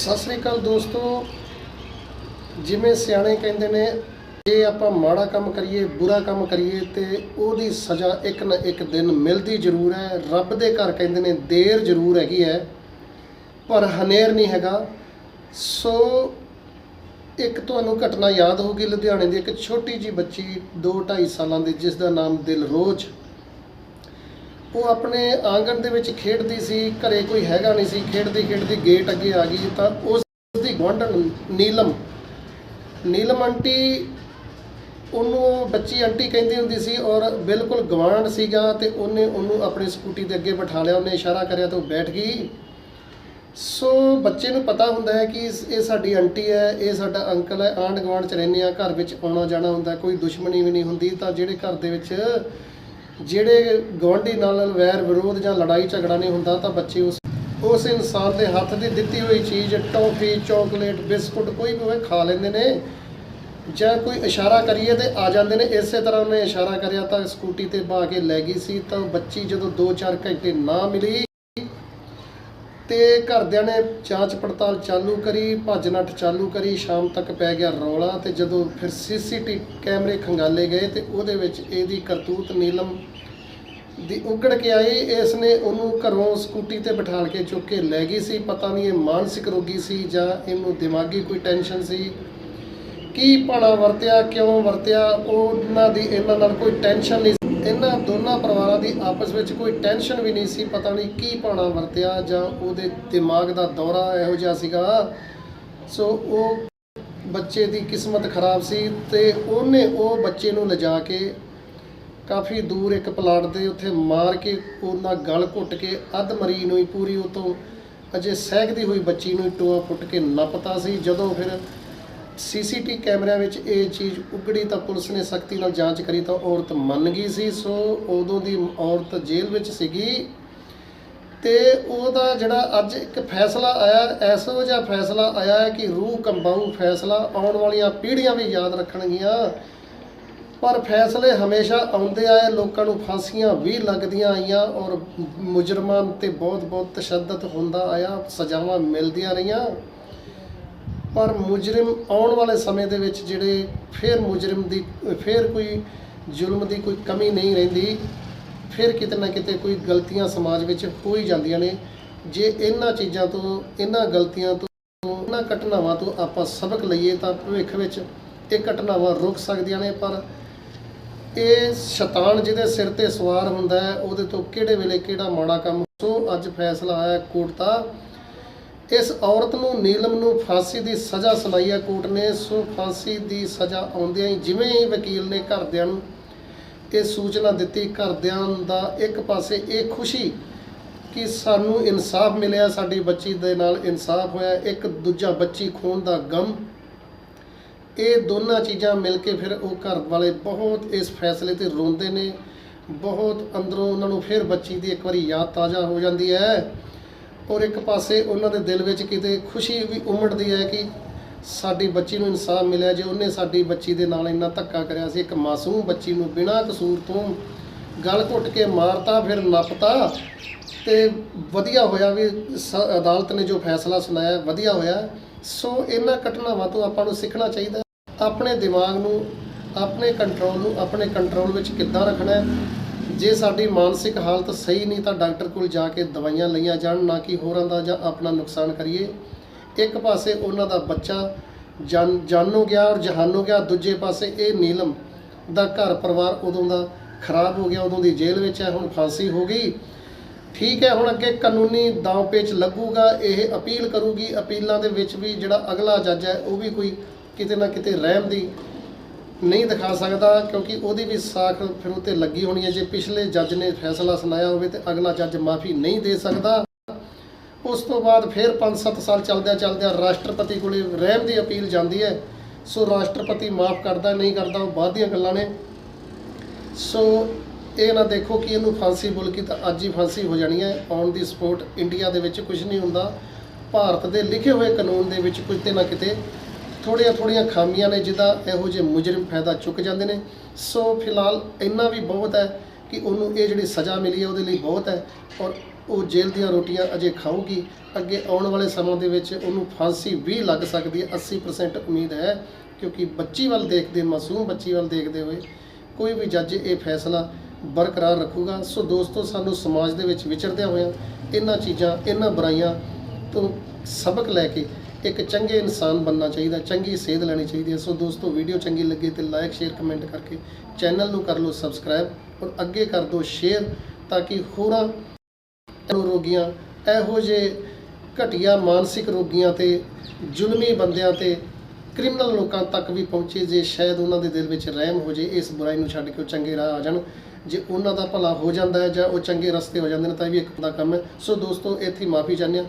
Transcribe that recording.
ਸਤਿ ਸ੍ਰੀ ਅਕਾਲ ਦੋਸਤੋ। ਜਿਵੇਂ ਸਿਆਣੇ ਕਹਿੰਦੇ ਨੇ, ਜੇ ਆਪਾਂ ਮਾੜਾ ਕੰਮ ਕਰੀਏ, ਬੁਰਾ ਕੰਮ ਕਰੀਏ, ਤੇ ਉਹਦੀ ਸਜ਼ਾ ਇੱਕ ਨਾ ਇੱਕ ਦਿਨ ਮਿਲਦੀ ਜ਼ਰੂਰ ਹੈ। ਰੱਬ ਦੇ ਘਰ ਕਹਿੰਦੇ ਨੇ, ਦੇਰ ਜ਼ਰੂਰ ਹੈਗੀ ਹੈ। ਪਰ ਹਨੇਰ ਨਹੀਂ ਹੈਗਾ। ਸੋ, ਇੱਕ ਤੁਹਾਨੂੰ ਘਟਨਾ ਯਾਦ ਹੋਊਗੀ ਲੁਧਿਆਣੇ ਦੀ। ਇੱਕ ਛੋਟੀ ਜੀ ਬੱਚੀ 2.5 ਸਾਲਾਂ ਦੀ ਜਿਸ ਦਾ ਨਾਮ ਦਿਲਰੋਜ਼ ਉਹ ਆਪਣੇ ਆਂਗਣ ਦੇ ਵਿੱਚ ਖੇਡਦੀ ਸੀ, ਘਰੇ ਕੋਈ ਹੈਗਾ ਨਹੀਂ ਸੀ, ਖੇਡਦੀ ਖੇਡਦੀ ਗੇਟ ਅੱਗੇ ਆ ਗਈ ਤਾਂ ਉਸ ਦੀ ਗੁਆਂਢਣ ਨੀਲਮ ਨੀਲਮ ਆਂਟੀ ਉਹਨੂੰ ਬੱਚੀ ਆਂਟੀ ਕਹਿੰਦੀ ਹੁੰਦੀ ਸੀ ਔਰ ਬਿਲਕੁਲ ਗਵਾਂਢ ਸੀਗਾ ਤੇ ਉਹਨੇ ਉਹਨੂੰ ਆਪਣੀ ਸਕੂਟੀ ਦੇ ਅੱਗੇ ਬਿਠਾ ਲਿਆ, ਉਹਨੇ ਇਸ਼ਾਰਾ ਕਰਿਆ ਤਾਂ ਉਹ ਬੈਠ ਗਈ। ਸੋ ਬੱਚੇ ਨੂੰ ਪਤਾ ਹੁੰਦਾ ਹੈ ਕਿ ਇਹ ਸਾਡੀ ਆਂਟੀ ਹੈ, ਇਹ ਸਾਡਾ ਅੰਕਲ ਹੈ ਆਂਢ ਗੁਆਂਢ ਚ ਰਹਿੰਦੇ ਆ, ਘਰ ਵਿੱਚ ਆਉਣਾ ਜਾਣਾ ਹੁੰਦਾ, ਕੋਈ ਦੁਸ਼ਮਣੀ ਵੀ ਨਹੀਂ ਹੁੰਦੀ ਤਾਂ ਜਿਹੜੇ ਘਰ ਦੇ ਵਿੱਚ ਜਿਹੜੇ ਗੁਆਂਢੀ ਨਾਲ ਵੈਰ ਵਿਰੋਧ ਜਾਂ ਲੜਾਈ ਝਗੜਾ ਨਹੀਂ ਹੁੰਦਾ ਤਾਂ ਬੱਚੇ ਉਸ ਉਸ ਇਨਸਾਨ ਦੇ ਹੱਥ ਦੀ ਦਿੱਤੀ ਹੋਈ ਚੀਜ਼, ਟੌਫੀ, ਚਾਕਲੇਟ, ਬਿਸਕੁਟ ਕੋਈ ਵੀ ਹੋਵੇ ਖਾ ਲੈਂਦੇ ਨੇ ਜਾਂ ਕੋਈ ਇਸ਼ਾਰਾ ਕਰੀਏ ਤੇ ਆ ਜਾਂਦੇ ਨੇ। ਇਸੇ ਤਰ੍ਹਾਂ ਉਹਨੇ ਇਸ਼ਾਰਾ ਕਰਿਆ ਤਾਂ ਸਕੂਟੀ ਤੇ ਬਾ ਕੇ ਲੈ ਗਈ ਸੀ ਤਾਂ ਬੱਚੀ ਜਦੋਂ 2-4 ਘੰਟੇ ਨਾ ਮਿਲੀ ਤੇ ਘਰਦਿਆਂ ਨੇ ਜਾਂਚ ਪੜਤਾਲ ਚਾਲੂ ਕਰੀ, ਭੱਜ ਨੱਠ ਚਾਲੂ ਕਰੀ, ਸ਼ਾਮ ਤੱਕ ਪੈ ਗਿਆ ਰੌਲਾ ਤੇ ਜਦੋਂ ਫਿਰ ਸੀਸੀਟੀ ਕੈਮਰੇ ਖੰਗਾਲੇ ਗਏ ਤੇ ਉਹਦੇ ਵਿੱਚ ਇਹਦੀ ਕਰਤੂਤ ਨੀਲਮ ਦੀ ਉਗੜ ਕੇ ਆਈ ਇਸ ਨੇ ਉਹਨੂੰ ਘਰੋਂ ਸਕੂਟੀ ਤੇ ਬਿਠਾਲ ਕੇ ਚੁੱਕ ਕੇ ਲੈ ਗਈ ਸੀ ਪਤਾ ਨਹੀਂ ਇਹ ਮਾਨਸਿਕ ਰੋਗੀ ਸੀ ਜਾਂ ਇਹਨੂੰ ਦਿਮਾਗੀ ਕੋਈ ਟੈਨਸ਼ਨ ਸੀ ਕੀ ਭਾਣਾ ਵਰਤਿਆ, ਕਿਉਂ ਵਰਤਿਆ, ਉਹਨਾਂ ਦੀ ਇਹਨਾਂ ਨਾਲ ਕੋਈ ਟੈਨਸ਼ਨ ਨਹੀਂ ਸੀ। ਇਹਨਾਂ ਦੋਨਾਂ ਪਰਿਵਾਰਾਂ ਦੀ ਆਪਸ ਵਿੱਚ ਕੋਈ ਟੈਨਸ਼ਨ ਵੀ ਨਹੀਂ ਸੀ, ਪਤਾ ਨਹੀਂ ਕੀ ਭਾਣਾ ਵਰਤਿਆ ਜਾਂ ਉਹਦੇ ਦਿਮਾਗ ਦਾ ਦੌਰਾ ਇਹੋ ਜਿਹਾ ਸੀਗਾ। ਸੋ ਉਹ ਬੱਚੇ ਦੀ ਕਿਸਮਤ ਖਰਾਬ ਸੀ ਤੇ ਉਹਨੇ ਉਹ ਬੱਚੇ ਨੂੰ ਲਿਜਾ ਕੇ ਕਾਫੀ ਦੂਰ ਇੱਕ ਪਲਾਟ ਦੇ ਉੱਥੇ ਮਾਰ ਕੇ ਉਹਨਾਂ ਗਲ ਘੁੱਟ ਕੇ ਅੱਧ ਮਰੀ ਨੂੰ ਹੀ ਪੂਰੀ ਉਹ ਤੋਂ ਅਜੇ ਸਹਿਕਦੀ ਹੋਈ ਬੱਚੀ ਨੂੰ ਹੀ ਟੋਆ ਪੁੱਟ ਕੇ ਨੱਪਤਾ ਸੀ। ਜਦੋਂ ਫਿਰ ਸੀਸੀਟੀ ਕੈਮਰਿਆਂ ਵਿੱਚ ਇਹ ਚੀਜ਼ ਉਗੜੀ ਤਾਂ ਪੁਲਿਸ ਨੇ ਸਖਤੀ ਨਾਲ ਜਾਂਚ ਕਰੀ ਤਾਂ ਔਰਤ ਮੰਨ ਗਈ ਸੀ, ਸੋ ਉਦੋਂ ਦੀ ਔਰਤ ਜੇਲ੍ਹ ਵਿੱਚ ਸੀਗੀ। ਤੇ ਉਹਦਾ ਜਿਹੜਾ ਅੱਜ ਇੱਕ ਫੈਸਲਾ ਆਇਆ, ਐਸੋ ਜਿਹਾ ਫੈਸਲਾ ਆਇਆ ਕਿ ਰੂਹ ਕੰਬਾਊ ਫੈਸਲਾ ਆਉਣ ਵਾਲੀਆਂ ਪੀੜ੍ਹੀਆਂ ਵੀ ਯਾਦ ਰੱਖਣਗੀਆਂ। ਪਰ ਫੈਸਲੇ ਹਮੇਸ਼ਾ ਆਉਂਦੇ ਆਏ ਲੋਕਾਂ ਨੂੰ ਫਾਂਸੀਆਂ ਵੀ ਲੱਗਦੀਆਂ ਆਈਆਂ ਔਰ ਮੁਜਰਮਾਂ ਤੇ ਬਹੁਤ ਬਹੁਤ ਤਸ਼ੱਦਦ ਹੁੰਦਾ ਆਇਆ, ਸਜ਼ਾਵਾਂ ਮਿਲਦੀਆਂ ਰਹੀਆਂ। ਪਰ ਮੁਜਰਮ ਆਉਣ ਵਾਲੇ ਸਮੇਂ ਦੇ ਵਿੱਚ ਜਿਹੜੇ ਫਿਰ ਮੁਜਰਮ ਦੀ, ਫਿਰ ਕੋਈ ਜ਼ੁਲਮ ਦੀ ਕੋਈ ਕਮੀ ਨਹੀਂ ਰਹਿੰਦੀ, ਫਿਰ ਕਿਤੇ ਨਾ ਕਿਤੇ ਕੋਈ ਗਲਤੀਆਂ ਸਮਾਜ ਵਿੱਚ ਹੋ ਹੀ ਜਾਂਦੀਆਂ ਨੇ। ਜੇ ਇਹਨਾਂ ਚੀਜ਼ਾਂ ਤੋਂ, ਇਹਨਾਂ ਗਲਤੀਆਂ ਤੋਂ, ਇਹਨਾਂ ਘਟਨਾਵਾਂ ਤੋਂ ਆਪਾਂ ਸਬਕ ਲਈਏ ਤਾਂ ਭਵਿੱਖ ਵਿੱਚ ਇਹ ਘਟਨਾਵਾਂ ਰੁਕ ਸਕਦੀਆਂ ਨੇ, ਪਰ ਇਹ ਸ਼ੈਤਾਨ ਜਿਹਦੇ ਸਿਰ ਤੇ ਸਵਾਰ ਹੁੰਦਾ ਹੈ, ਉਹਦੇ ਤੋਂ ਕਿਹੜੇ ਵੇਲੇ ਕਿਹੜਾ ਮਾੜਾ ਕੰਮ। ਸੋ ਅੱਜ ਫੈਸਲਾ ਆਇਆ ਕੋਰਟ ਦਾ ਇਸ ਔਰਤ ਨੂੰ ਨੀਲਮ ਨੂੰ ਫਾਂਸੀ ਦੀ ਸਜ਼ਾ ਸੁਣਾਈ ਹੈ। ਕੋਰਟ ਨੇ ਸੋ ਫਾਂਸੀ ਦੀ ਸਜ਼ਾ ਆਉਂਦਿਆਂ ਹੀ ਜਿਵੇਂ ਹੀ ਵਕੀਲ ਨੇ ਘਰਦਿਆਂ ਨੂੰ ਇਹ ਸੂਚਨਾ ਦਿੱਤੀ, ਘਰਦਿਆਂ ਦਾ ਇੱਕ ਪਾਸੇ ਇਹ ਖੁਸ਼ੀ ਕਿ ਸਾਨੂੰ ਇਨਸਾਫ ਮਿਲਿਆ, ਸਾਡੀ ਬੱਚੀ ਦੇ ਨਾਲ ਇਨਸਾਫ ਹੋਇਆ, ਇੱਕ ਦੂਜਾ ਬੱਚੀ ਖੋਣ ਦਾ ਗਮ। ਇਹ ਦੋਨਾਂ ਚੀਜ਼ਾਂ ਮਿਲ ਕੇ ਫਿਰ ਉਹ ਘਰ ਵਾਲੇ ਬਹੁਤ ਇਸ ਫੈਸਲੇ ਤੇ ਰੋਂਦੇ ਨੇ, ਬਹੁਤ ਅੰਦਰੋਂ ਉਹਨਾਂ ਨੂੰ ਫਿਰ ਬੱਚੀ ਦੀ ਇੱਕ ਵਾਰੀ ਯਾਦ ਤਾਜ਼ਾ ਹੋ ਜਾਂਦੀ ਹੈ। ਔਰ ਇੱਕ ਪਾਸੇ ਉਹਨਾਂ ਦੇ ਦਿਲ ਵਿੱਚ ਕਿਤੇ ਖੁਸ਼ੀ ਵੀ ਉਮੜਦੀ ਹੈ ਕਿ ਸਾਡੀ ਬੱਚੀ ਨੂੰ ਇਨਸਾਫ ਮਿਲਿਆ ਜੇ ਉਹਨੇ ਸਾਡੀ ਬੱਚੀ ਦੇ ਨਾਲ ਇੰਨਾ ਧੱਕਾ ਕਰਿਆ ਸੀ, ਇੱਕ ਮਾਸੂਮ ਬੱਚੀ ਨੂੰ ਬਿਨਾਂ ਕਸੂਰ ਤੋਂ ਗਲ ਘੁੱਟ ਕੇ ਮਾਰਤਾ, ਫਿਰ ਨੱਪਤਾ ਤੇ ਵਧੀਆ ਹੋਇਆ ਵੀ ਸ- ਅਦਾਲਤ ਨੇ ਜੋ ਫੈਸਲਾ ਸੁਣਾਇਆ ਵਧੀਆ ਹੋਇਆ। ਸੋ ਇਹਨਾਂ ਘਟਨਾਵਾਂ ਤੋਂ ਆਪਾਂ ਨੂੰ ਸਿੱਖਣਾ ਚਾਹੀਦਾ। ਆਪਣੇ ਦਿਮਾਗ ਨੂੰ, ਆਪਣੇ ਕੰਟਰੋਲ ਨੂੰ, ਆਪਣੇ ਕੰਟਰੋਲ ਵਿੱਚ ਕਿੱਦਾਂ ਰੱਖਣਾ ਹੈ? ਜੇ ਸਾਡੀ ਮਾਨਸਿਕ ਹਾਲਤ ਸਹੀ ਨਹੀਂ ਤਾਂ ਡਾਕਟਰ ਕੋਲ ਜਾ ਕੇ ਦਵਾਈਆਂ ਲਈਆਂ ਜਾਣ, ਨਾ ਕਿ ਹੋਰਾਂ ਦਾ ਜਾਂ ਆਪਣਾ ਨੁਕਸਾਨ ਕਰੀਏ। ਇੱਕ ਪਾਸੇ ਉਹਨਾਂ ਦਾ ਬੱਚਾ ਜਾਨ, ਜਾਨੋ ਗਿਆ ਔਰ ਜਹਾਨੋ ਗਿਆ, ਦੂਜੇ ਪਾਸੇ ਇਹ ਨੀਲਮ ਦਾ ਘਰ ਪਰਿਵਾਰ ਉਦੋਂ ਦਾ ਖਰਾਬ ਹੋ ਗਿਆ, ਉਦੋਂ ਦੀ ਜੇਲ੍ਹ ਵਿੱਚ ਹੈ, ਹੁਣ ਫਾਂਸੀ ਹੋ ਗਈ। ਠੀਕ ਹੈ, ਹੁਣ ਅੱਗੇ ਕਾਨੂੰਨੀ ਦਾਅ ਪੇਚ ਲੱਗੂਗਾ, ਇਹ ਅਪੀਲ ਕਰੂਗੀ, ਅਪੀਲਾਂ ਦੇ ਵਿੱਚ ਵੀ ਜਿਹੜਾ ਅਗਲਾ ਜੱਜ ਹੈ, ਉਹ ਵੀ ਕੋਈ ਕਿਤੇ ਨਾ ਕਿਤੇ ਰਹਿਮ ਦੀ ਨਹੀਂ ਦਿਖਾ ਸਕਦਾ ਕਿਉਂਕਿ ਉਹਦੀ ਵੀ ਸਾਖ ਫਿਰ ਉੱਤੇ ਲੱਗੀ ਹੋਣੀ ਹੈ। ਜੇ ਪਿਛਲੇ ਜੱਜ ਨੇ ਫੈਸਲਾ ਸੁਣਾਇਆ ਹੋਵੇ ਤੇ ਅਗਲਾ ਜੱਜ ਮਾਫੀ ਨਹੀਂ ਦੇ ਸਕਦਾ। ਉਸ ਤੋਂ ਬਾਅਦ ਫਿਰ 5-7 ਸਾਲ ਚੱਲਦਿਆਂ ਚੱਲਦਿਆਂ ਰਾਸ਼ਟਰਪਤੀ ਕੋਲੇ ਰਹਿਮ ਦੀ ਅਪੀਲ ਜਾਂਦੀ ਹੈ। ਸੋ ਰਾਸ਼ਟਰਪਤੀ ਮਾਫ ਕਰਦਾ, ਨਹੀਂ ਕਰਦਾ, ਉਹ ਬਾਅਦ ਦੀਆਂ ਗੱਲਾਂ ਨੇ। ਸੋ ਇਹ ਨਾ ਦੇਖੋ ਕਿ ਇਹਨੂੰ ਫਾਂਸੀ ਬੁਲਕੀ ਤਾਂ ਅੱਜ ਹੀ ਫਾਂਸੀ ਹੋ ਜਾਣੀ ਹੈ। ਔਨ ਦੀ ਸਪੋਰਟ ਇੰਡੀਆ ਦੇ ਵਿੱਚ ਕੁਝ ਨਹੀਂ ਹੁੰਦਾ। ਭਾਰਤ ਦੇ ਲਿਖੇ ਹੋਏ ਕਾਨੂੰਨ ਦੇ ਵਿੱਚ ਕੁਝ ਤੇ ਨਾ ਕਿਤੇ ਥੋੜ੍ਹੀਆਂ ਥੋੜ੍ਹੀਆਂ ਖਾਮੀਆਂ ਨੇ ਜਿਹਦਾ ਇਹੋ ਜਿਹੇ ਮੁਜਰਮ ਫਾਇਦਾ ਚੁੱਕ ਜਾਂਦੇ ਨੇ। ਸੋ ਫਿਲਹਾਲ ਇੰਨਾ ਵੀ ਬਹੁਤ ਹੈ ਕਿ ਉਹਨੂੰ ਇਹ ਜਿਹੜੀ ਸਜ਼ਾ ਮਿਲੀ ਹੈ ਉਹਦੇ ਲਈ ਬਹੁਤ ਹੈ ਔਰ ਉਹ ਜੇਲ੍ਹ ਦੀਆਂ ਰੋਟੀਆਂ ਅਜੇ ਖਾਊਗੀ। ਅੱਗੇ ਆਉਣ ਵਾਲੇ ਸਮਾਂ ਦੇ ਵਿੱਚ ਉਹਨੂੰ ਫਾਂਸੀ ਵੀ ਲੱਗ ਸਕਦੀ ਹੈ 80% ਉਮੀਦ ਹੈ ਕਿਉਂਕਿ ਬੱਚੀ ਵੱਲ ਦੇਖਦੇ, ਮਾਸੂਮ ਬੱਚੀ ਵੱਲ ਦੇਖਦੇ ਹੋਏ ਕੋਈ ਵੀ ਜੱਜ ਇਹ ਫੈਸਲਾ ਬਰਕਰਾਰ ਰੱਖੂਗਾ। ਸੋ ਦੋਸਤੋ, ਸਾਨੂੰ ਸਮਾਜ ਦੇ ਵਿੱਚ ਵਿਚਰਦਿਆਂ ਹੋਇਆਂ ਇਹਨਾਂ ਚੀਜ਼ਾਂ ਇਹਨਾਂ ਬੁਰਾਈਆਂ ਤੋਂ ਸਬਕ ਲੈ ਕੇ ਇੱਕ ਚੰਗੇ ਇਨਸਾਨ ਬਣਨਾ ਚਾਹੀਦਾ, ਚੰਗੀ ਸੇਧ ਲੈਣੀ ਚਾਹੀਦੀ ਹੈ। ਸੋ ਦੋਸਤੋ, ਵੀਡੀਓ ਚੰਗੀ ਲੱਗੇ ਤੇ ਲਾਈਕ ਸ਼ੇਅਰ ਕਮੈਂਟ ਕਰਕੇ ਚੈਨਲ ਨੂੰ ਕਰ ਲਓ ਸਬਸਕ੍ਰਾਈਬ ਔਰ ਅੱਗੇ ਕਰ ਦਿਓ ਸ਼ੇਅਰ ਤਾਂ ਕਿ ਹੋਰਾਂ ਰੋਗੀਆਂ, ਇਹੋ ਜਿਹੇ ਘਟੀਆ ਮਾਨਸਿਕ ਰੋਗੀਆਂ ਤੇ ਜ਼ੁਲਮੀ ਬੰਦਿਆਂ ਤੇ ਕ੍ਰਿਮੀਨਲ ਲੋਕਾਂ ਤੱਕ ਵੀ ਪਹੁੰਚੇ, ਜੇ ਸ਼ਾਇਦ ਉਹਨਾਂ ਦੇ ਦਿਲ ਵਿੱਚ ਰਹਿਮ ਹੋ ਜੇ, ਇਸ ਬੁਰਾਈ ਨੂੰ ਛੱਡ ਕੇ ਉਹ ਚੰਗੇ ਰਾਹ ਆ ਜਾਣ। ਜੇ ਉਹਨਾਂ ਦਾ ਭਲਾ ਹੋ ਜਾਂਦਾ ਹੈ ਜਾਂ ਉਹ ਚੰਗੇ ਰਸਤੇ ਹੋ ਜਾਂਦੇ ਨੇ, ਤਾਂ ਇਹ ਵੀ ਇੱਕ ਦਾ ਕੰਮ ਹੈ। ਸੋ ਦੋਸਤੋ, ਇੱਥੇ ਮਾਫੀ ਚਾਹੁੰਦੇ ਹਾਂ।